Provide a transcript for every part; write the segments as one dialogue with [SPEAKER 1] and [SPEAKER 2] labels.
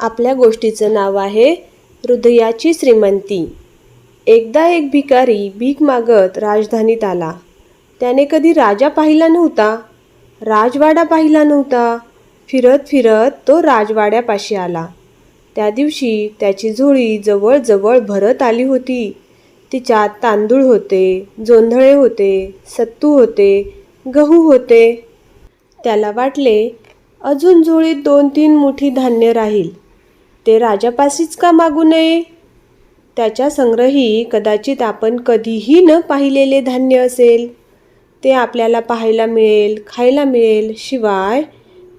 [SPEAKER 1] आपल्या गोष्टीचं नाव आहे हृदयाची श्रीमंती. एकदा एक भिकारी भीक मागत राजधानीत आला. त्याने कधी राजा पाहिला नव्हता राजवाडा पाहिला नव्हता. फिरत फिरत तो राजवाड्यापाशी आला. त्या दिवशी त्याची झोळी जवळजवळ भरत आली होती. तिच्यात तांदूळ होते जोंधळे होते सत्तू होते गहू होते. त्याला वाटले अजून झोळीत दोन तीन मुठी धान्य राहील. ते राजापाशीच का मागू नये? त्याच्या संग्रही कदाचित आपण कधीही न पाहिलेले धान्य असेल. ते आपल्याला पाहायला मिळेल खायला मिळेल. शिवाय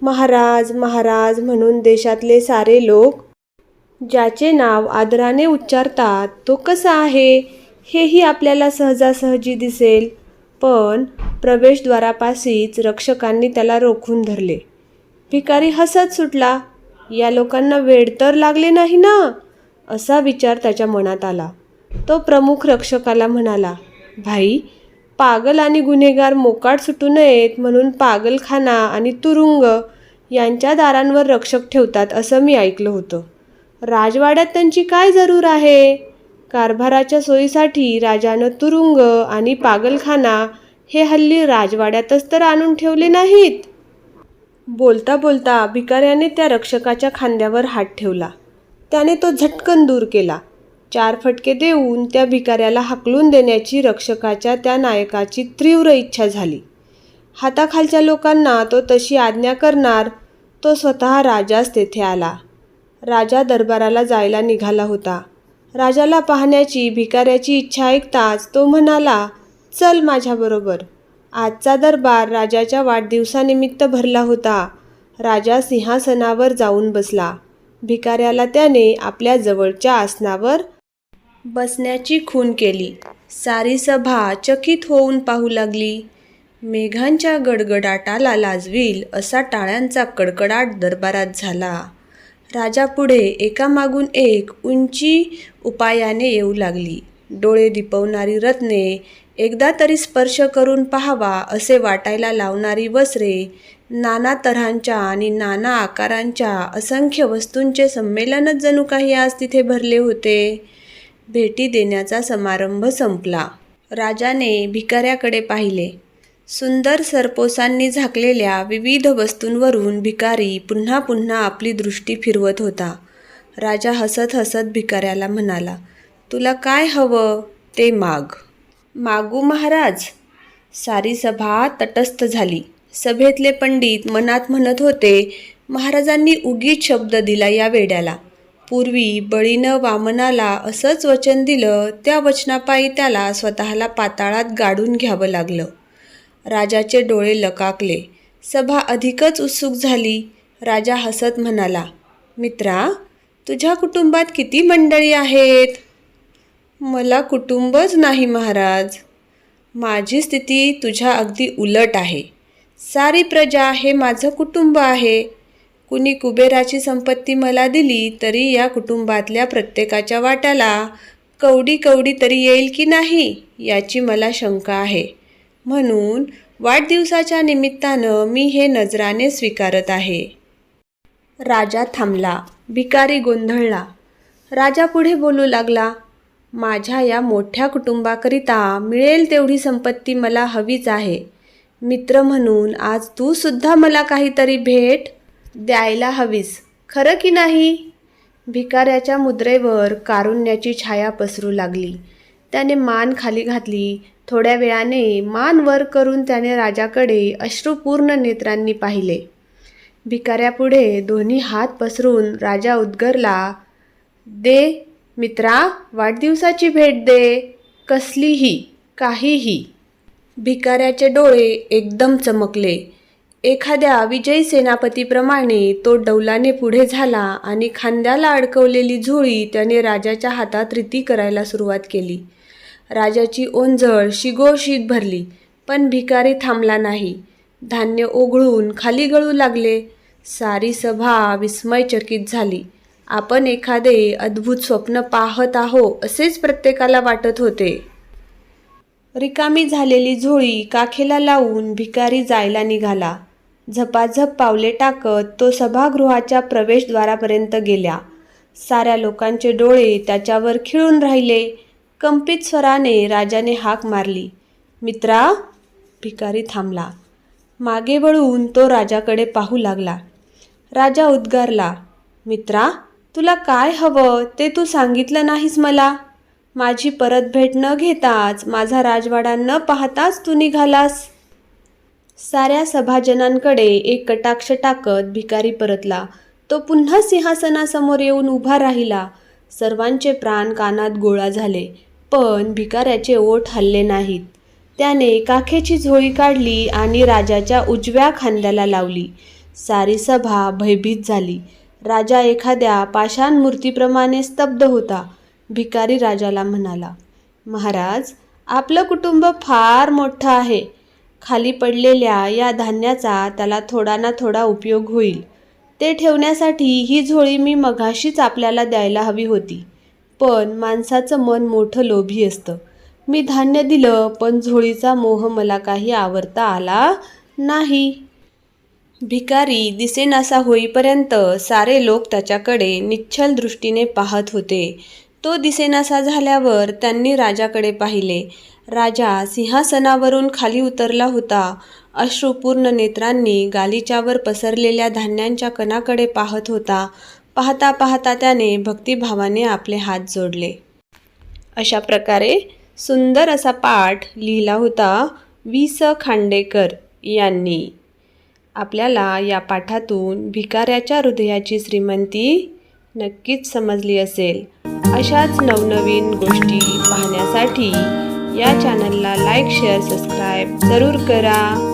[SPEAKER 1] महाराज महाराज म्हणून देशातले सारे लोक ज्याचे नाव आदराने उच्चारतात तो कसा आहे? हेही आपल्याला सहजासहजी दिसेल. पण प्रवेशद्वारापाशीच रक्षकांनी त्याला रोखून धरले. भिकारी हसत सुटला. या लोकांना वेड तर लागले नाही ना? असा विचार त्याच्या मनात आला. तो प्रमुख रक्षकाला म्हणाला भाई पागल आणि गुन्हेगार मोकाट सुटू नयेत म्हणून पागलखाना आणि तुरुंग यांच्या दारांवर रक्षक ठेवतात असं मी ऐकलं होतं. राजवाड्यात त्यांची काय जरूर आहे? कारभाराच्या सोयीसाठी राजानं तुरुंग आणि पागलखाना हे हल्ली राजवाड्यातच तर आणून ठेवले नाहीत. बोलता बोलता भिकाऱ्याने त्या रक्षकाच्या खांद्यावर हात ठेवला. त्याने तो झटकन दूर केला. चार फटके देऊन त्या भिकाऱ्याला हाकलून देण्याची रक्षकाच्या त्या नायकाची तीव्र इच्छा झाली. हाताखालच्या लोकांना तो तशी आज्ञा करणार तो स्वतः राजाच तेथे आला. राजा दरबाराला जायला निघाला होता. राजाला पाहण्याची भिकाऱ्याची इच्छा ऐकताच तो म्हणाला चल माझ्याबरोबर. आजचा दरबार राजाच्या वाढदिवसानिमित्त भरला होता. राजा सिंहासनावर जाऊन बसला. भिकाऱ्याला त्याने आपल्या जवळच्या आसनावर बसण्याची खून केली. सारी सभा चकित होऊन पाहू लागली. मेघांच्या गडगडाटाला लाजवील असा टाळ्यांचा कडकडाट दरबारात झाला. राजापुढे एकामागून एक उंची उपायाने येऊ लागली. डोळे दिपवणारी रत्ने एकदा तरी स्पर्श करून पाहावा असे वाटायला लावणारी वस्त्रे नाना तऱ्हांच्या आणि नाना आकारांच्या असंख्य वस्तूंचे संमेलनच जणू काही आज तिथे भरले होते. भेटी देण्याचा समारंभ संपला. राजाने भिकाऱ्याकडे पाहिले. सुंदर सरपोसांनी झाकलेल्या विविध वस्तूंवरून भिकारी पुन्हा पुन्हा आपली दृष्टी फिरवत होता. राजा हसत हसत भिकाऱ्याला म्हणाला तुला काय हवं? ते माग. मागू महाराज. सारी सभा तटस्थ झाली. सभेतले पंडित मनात म्हणत होते महाराजांनी उगीच शब्द दिला या वेड्याला. पूर्वी बळीनं वामनाला असंच वचन दिलं त्या वचनापायी त्याला स्वतःला पाताळात गाडून घ्यावं लागलं. राजाचे डोळे लकाकले. सभा अधिकच उत्सुक झाली. राजा हसत म्हणाला मित्रा तुझ्या कुटुंबात किती मंडळी आहेत? मला कुटुंबच नाही महाराज. माझी स्थिती तुझ्या अगदी उलट आहे. सारी प्रजा हे माझं कुटुंब आहे. कुणी कुबेराची संपत्ती मला दिली तरी या कुटुंबातल्या प्रत्येकाच्या वाट्याला कवडी कवडी तरी येईल की नाही याची मला शंका आहे. म्हणून वाढदिवसाच्या निमित्तानं मी हे नजराने स्वीकारत आहे. राजा थांबला भिकारी गोंधळला. राजा पुढे बोलू लागला माझ्या या मोठ्या कुटुंबाकरिता मिळेल तेवढी संपत्ती मला हवीच आहे. मित्र म्हणून आज तू सुद्धा मला काहीतरी भेट द्यायला हवीस खरं की नाही? भिकाऱ्याच्या मुद्रेवर कारुण्याची छाया पसरू लागली. त्याने मान खाली घातली. थोड्या वेळाने मान वर करून त्याने राजाकडे अश्रुपूर्ण नेत्रांनी पाहिले. भिकाऱ्यापुढे दोन्ही हात पसरून राजा उद्गरला दे मित्रा वाढदिवसाची भेट दे. कसलीही काहीही. भिकाऱ्याचे डोळे एकदम चमकले. एखाद्या विजयी सेनापतीप्रमाणे तो डौलाने पुढे झाला आणि खांद्याला अडकवलेली झोळी त्याने राजाच्या हातात रीती करायला सुरुवात केली. राजाची ओंजळ शिगोशीत भरली पण भिकारी थांबला नाही. धान्य ओघळून खाली गळू लागले. सारी सभा विस्मयचकित झाली. आपण एखादे अद्भुत स्वप्न पाहत आहो असेच प्रत्येकाला वाटत होते. रिकामी झालेली झोळी काखेला लावून भिकारी जायला निघाला. झपाझप पावले टाकत तो सभागृहाच्या प्रवेशद्वारापर्यंत गेल्या साऱ्या लोकांचे डोळे त्याच्यावर खिळून राहिले. कंपित स्वराने राजाने हाक मारली. मित्रा भिकारी थांबला. मागे वळून तो राजाकडे पाहू लागला. राजा उद्गारला मित्रा तुला काय हवं ते तू सांगितलं नाहीस मला? माझी परतभेट न घेताच माझा राजवाडा न पाहताच तू निघालास. साऱ्या सभाजनांकडे एक कटाक्ष टाकत भिकारी परतला. तो पुन्हा सिंहासनासमोर येऊन उभा राहिला. सर्वांचे प्राण कानात गोळा झाले पण भिकाऱ्याचे ओठ हल्ले नाहीत. त्याने काखेची झोळी काढली आणि राजाच्या उजव्या खांद्याला लावली. सारी सभा भयभीत झाली. राजा एखाद्या पाषाण मूर्तीप्रमाणे स्तब्ध होता. भिकारी राजाला म्हणाला महाराज आपलं कुटुंब फार मोठं आहे. खाली पडलेल्या या धान्याचा त्याला थोडा ना थोडा उपयोग होईल. ते ठेवण्यासाठी ही झोळी मी मघाशीच आपल्याला द्यायला हवी होती. पण माणसाचं मन मोठं लोभी असतं. मी धान्य दिलं पण झोळीचा मोह मला काही आवरता आला नाही. भिकारी दिसेनासा होईपर्यंत सारे लोक त्याच्याकडे निच्छल दृष्टीने पाहत होते. तो दिसेनासा झाल्यावर त्यांनी राजाकडे पाहिले. राजा सिंहासनावरून खाली उतरला होता. अश्रुपूर्ण नेत्रांनी गालिच्यावर पसरलेल्या धान्यांच्या कणाकडे पाहत होता. पाहता पाहता त्याने भक्तिभावाने आपले हात जोडले. अशा प्रकारे सुंदर असा पाठ लिहिला होता वि स खांडेकर यांनी. आपल्याला या पाठातून भिकाऱ्याच्या हृदयाची श्रीमंती नक्कीच समजली असेल. अशाच नवनवीन गोष्टी पाहण्यासाठी या चॅनलला लाईक शेअर सबस्क्राईब जरूर करा.